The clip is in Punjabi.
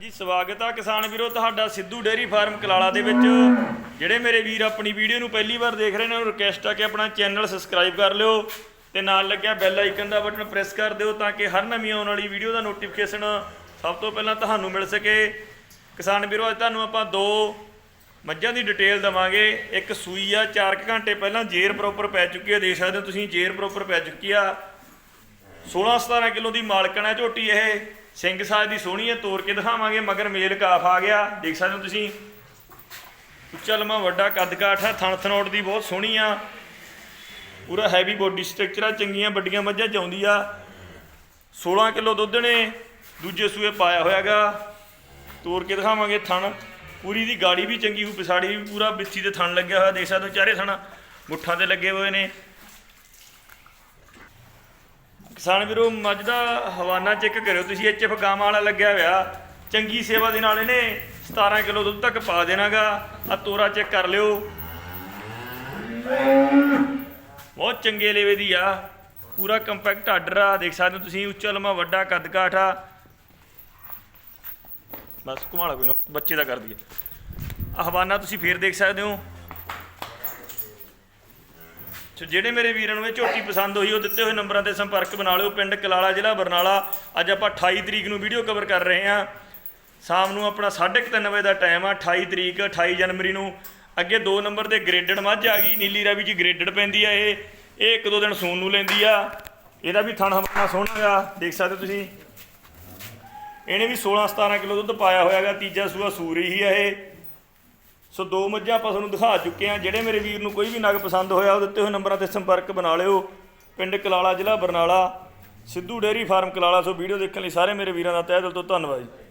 ਜੀ, ਸਵਾਗਤ ਆ ਕਿਸਾਨ ਵੀਰੋ, ਤੁਹਾਡਾ ਸਿੱਧੂ ਡੇਅਰੀ ਫਾਰਮ ਕਲਾਲਾ ਦੇ ਵਿੱਚ। ਜਿਹੜੇ ਮੇਰੇ ਵੀਰ ਆਪਣੀ ਵੀਡੀਓ ਨੂੰ ਪਹਿਲੀ ਵਾਰ ਦੇਖ ਰਹੇ ਨੇ, ਉਹਨਾਂ ਨੂੰ ਰਿਕਵੈਸਟ ਆ ਕਿ ਆਪਣਾ ਚੈਨਲ ਸਬਸਕ੍ਰਾਈਬ ਕਰ ਲਿਓ ਤੇ ਨਾਲ ਲੱਗਿਆ ਬੈਲ ਆਈਕਨ ਦਾ ਬਟਨ ਪ੍ਰੈਸ ਕਰ ਦਿਓ ਤਾਂ ਕਿ ਹਰ ਨਵੀਂ ਆਉਣ ਵਾਲੀ ਵੀਡੀਓ ਦਾ ਨੋਟੀਫਿਕੇਸ਼ਨ ਸਭ ਤੋਂ ਪਹਿਲਾਂ ਤੁਹਾਨੂੰ ਮਿਲ ਸਕੇ। ਕਿਸਾਨ ਵੀਰੋ, ਅੱਜ ਤੁਹਾਨੂੰ ਆਪਾਂ ਦੋ ਮੱਝਾਂ ਦੀ ਡਿਟੇਲ ਦਵਾਂਗੇ। ਇੱਕ ਸੂਈ ਆ 4 ਘੰਟੇ ਪਹਿਲਾਂ ਜੇਰ ਪ੍ਰੋਪਰ ਪੈ ਚੁੱਕੀ ਆ, ਦੇਖ ਸਕਦੇ ਹੋ ਤੁਸੀਂ ਜੇਰ ਪ੍ਰੋਪਰ ਪੈ ਚੁੱਕੀ ਆ। 16 17 ਕਿਲੋ ਦੀ ਮਾਲਕਣ ਹੈ ਝੋਟੀ ਇਹ। ਸਿੰਘ ਸਾਹਿਬ ਦੀ ਸੋਹਣੀ ਹੈ ਤੋੜ ਕੇ ਦਿਖਾਵਾਂਗੇ, ਮਗਰ ਮੇਲ ਕਾਫ ਆ ਗਿਆ। ਦੇਖ ਸਕਦੇ ਹੋ ਤੁਸੀਂ? ਉੱਚਾ ਲੰਮਾ ਵੱਡਾ ਕੱਦ ਕਾਠ ਥਣ ਥਨੋਟ ਦੀ ਬਹੁਤ ਸੋਹਣੀ ਆ। ਪੂਰਾ ਹੈਵੀ ਬੋਡੀ ਸਟਰਕਚਰ ਆ, ਚੰਗੀਆਂ ਵੱਡੀਆਂ ਮੱਝਾਂ 'ਚ ਆਉਂਦੀ ਆ। 16 ਕਿਲੋ ਦੁੱਧ ਨੇ, ਦੂਜੇ ਸੂਏ ਪਾਇਆ ਹੋਇਆਗਾ ਤੋੜ ਕੇ ਦਿਖਾਵਾਂਗੇ ਥਣ। ਪੂਰੀ ਦੀ ਗਾੜੀ ਵੀ ਚੰਗੀ ਹੋ ਪਿਸਾੜੀ ਵੀ ਪੂਰਾ ਬਿੱਥੀ ਤੇ ਥਣ ਲੱਗਿਆ ਹੋਇਆ, ਦੇਖ ਸਕਦੇ ਹੋ, ਚਾਰੇ ਥਣਾ ਮੁੱਠਾਂ ਤੇ ਲੱਗੇ ਹੋਏ ਨੇ। ਕਿਸਾਨ ਵੀਰੋ, ਮੱਝ ਦਾ ਹਵਾਨਾ ਚੈੱਕ ਕਰਿਓ। ਤੁਸੀਂ ਐਚਐਫ ਗਾਵਾਂ ਵਾਲਾ ਲੱਗਿਆ ਹੋਇਆ। ਚੰਗੀ ਸੇਵਾ ਦੇ ਨਾਲ ਇਹਨੇ 17 ਕਿਲੋ ਦੁੱਧ ਤੱਕ ਪਾ ਦੇਣਾਗਾ। ਆ ਤੋਰਾ ਚੈੱਕ ਕਰ ਲਿਓ। ਬਹੁਤ ਚੰਗੇ ਲੇਵੇ ਦੀ ਆ। ਪੂਰਾ ਕੰਪੈਕਟ ਆਰਡਰ ਆ। ਦੇਖ ਸਕਦੇ ਹੋ ਤੁਸੀਂ, ਉੱਚਾ ਲੰਮਾ, ਵੱਡਾ ਕੱਦ ਕਾਠ ਆ। ਬਸ ਘੁਮਾਲਾ ਕੋਈ ਨਾ, ਬੱਚੇ ਦਾ ਕਰ ਦਈਏ। ਆ ਹਵਾਨਾ ਤੁਸੀਂ ਫੇਰ ਦੇਖ ਸਕਦੇ ਹੋ। ਸੋ ਜਿਹੜੇ ਮੇਰੇ ਵੀਰਾਂ ਨੂੰ ਇਹ ਝੋਟੀ ਪਸੰਦ ਹੋਈ, ਉਹ ਦਿੱਤੇ ਹੋਏ ਨੰਬਰਾਂ ਤੇ ਸੰਪਰਕ ਬਣਾ ਲਿਓ। ਪਿੰਡ ਕਲਾਲਾ, ਜ਼ਿਲ੍ਹਾ ਬਰਨਾਲਾ। ਅੱਜ ਆਪਾਂ 28 ਤਰੀਕ ਨੂੰ ਵੀਡੀਓ ਕਵਰ ਕਰ ਰਹੇ ਹਾਂ। ਸ਼ਾਮ ਨੂੰ ਆਪਣਾ 3:30 ਵਜੇ ਦਾ ਟਾਈਮ ਆ 28 ਤਰੀਕ 28 ਜਨਵਰੀ ਨੂੰ। ਅੱਗੇ 2 ਨੰਬਰ ਤੇ ਗ੍ਰੇਡਡ ਮੱਝ ਆ ਗਈ। ਨੀਲੀ ਰਾਵੀ ਜੀ ਗ੍ਰੇਡਡ ਪੈਂਦੀ ਆ ਇਹ। ਇਹ ਇੱਕ ਦੋ ਦਿਨ ਸੂਣ ਨੂੰ ਲੈਂਦੀ ਆ। ਇਹਦਾ ਵੀ ਥਣ ਹਵਾਨਾ ਸੋਹਣਾ ਆ ਦੇਖ ਸਕਦੇ ਹੋ ਤੁਸੀਂ। ਇਹਨੇ ਵੀ 16 17 ਕਿਲੋ ਦੁੱਧ ਪਾਇਆ ਹੋਇਆਗਾ ਤੀਜਾ ਸੂਆ ਸੂਰੀ ਹੀ ਆ ਇਹ। ਸੋ ਦੋ ਮੱਝਾਂ ਆਪਾਂ ਤੁਹਾਨੂੰ ਦਿਖਾ ਚੁੱਕੇ ਆ ਜਿਹੜੇ ਮੇਰੇ ਵੀਰ ਨੂੰ ਕੋਈ ਵੀ ਨਗ ਪਸੰਦ ਹੋਇਆ ਉਹ ਦਿੱਤੇ ਹੋਏ ਨੰਬਰਾਂ ਤੇ ਸੰਪਰਕ ਬਣਾ ਲਿਓ। ਪਿੰਡ ਕਲਾਲਾ ਜ਼ਿਲ੍ਹਾ Barnala, Sidhu dairy farm Kalala. So video ਦੇਖਣ ਲਈ ਸਾਰੇ ਮੇਰੇ ਵੀਰਾਂ ਦਾ ਤਹਿ ਦਿਲ ਤੋਂ ਧੰਨਵਾਦ ਜੀ।